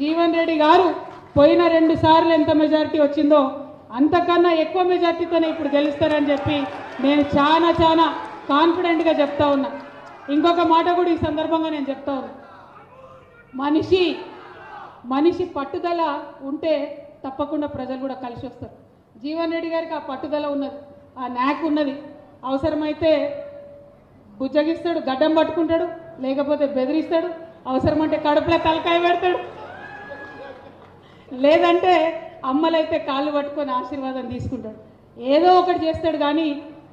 జీవన్ రెడ్డి గారు పోయిన రెండు సార్లు ఎంత మెజారిటీ వచ్చిందో అంతకన్నా ఎక్కువ మెజార్టీతోనే ఇప్పుడు గెలుస్తారని చెప్పి నేను చాలా చాలా కాన్ఫిడెంట్గా చెప్తా ఉన్నా. ఇంకొక మాట కూడా ఈ సందర్భంగా నేను చెప్తా ఉన్నా. మనిషి మనిషి పట్టుదల ఉంటే తప్పకుండా ప్రజలు కూడా కలిసి వస్తారు జీవన్ రెడ్డి గారికి ఆ పట్టుదల ఉన్నది ఆ నాక్ ఉన్నది. అవసరమైతే బుజ్జగిస్తాడు గడ్డం పట్టుకుంటాడు లేకపోతే బెదిరిస్తాడు అవసరమంటే కడుపులో తలకాయ పెడతాడు. లేదంటే అమ్మలైతే కాళ్ళు పట్టుకొని ఆశీర్వాదం తీసుకుంటాడు. ఏదో ఒకటి చేస్తాడు కానీ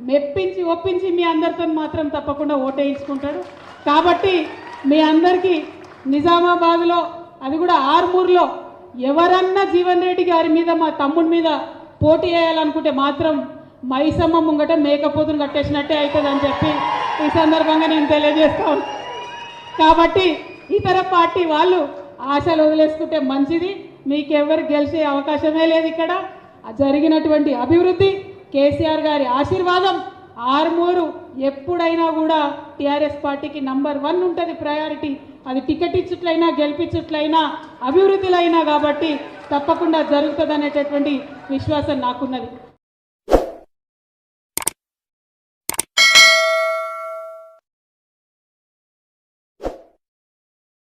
మెప్పించి ఒప్పించి మీ అందరితో మాత్రం తప్పకుండా ఓటేయించుకుంటాడు. కాబట్టి మీ అందరికీ నిజామాబాద్లో అది కూడా ఆర్మూర్లో ఎవరన్నా జీవన్ రెడ్డి గారి మీద మా తమ్ముడి మీద పోటీ చేయాలనుకుంటే మాత్రం మైసమ్మ ముంగట మేకపోతును కట్టేసినట్టే అవుతుంది అని చెప్పి ఈ సందర్భంగా నేను తెలియజేస్తాను కాబట్టి ఇతర పార్టీ వాళ్ళు ఆశలు వదిలేసుకుంటే మంచిది. మీకెవ్వరు గెలిచే అవకాశమే లేదు ఇక్కడ. జరిగినటువంటి అభివృద్ధి కేసీఆర్ గారి ఆశీర్వాదం ఆర్మూరు ఎప్పుడైనా కూడా టీఆర్ఎస్ పార్టీకి నంబర్ వన్ ఉంటుంది ప్రయారిటీ. అది టికెట్ ఇచ్చుట్లైనా గెలిపించుట్లయినా అభివృద్ధిలైనా కాబట్టి తప్పకుండా జరుగుతుంది అనేటటువంటి విశ్వాసం నాకున్నది.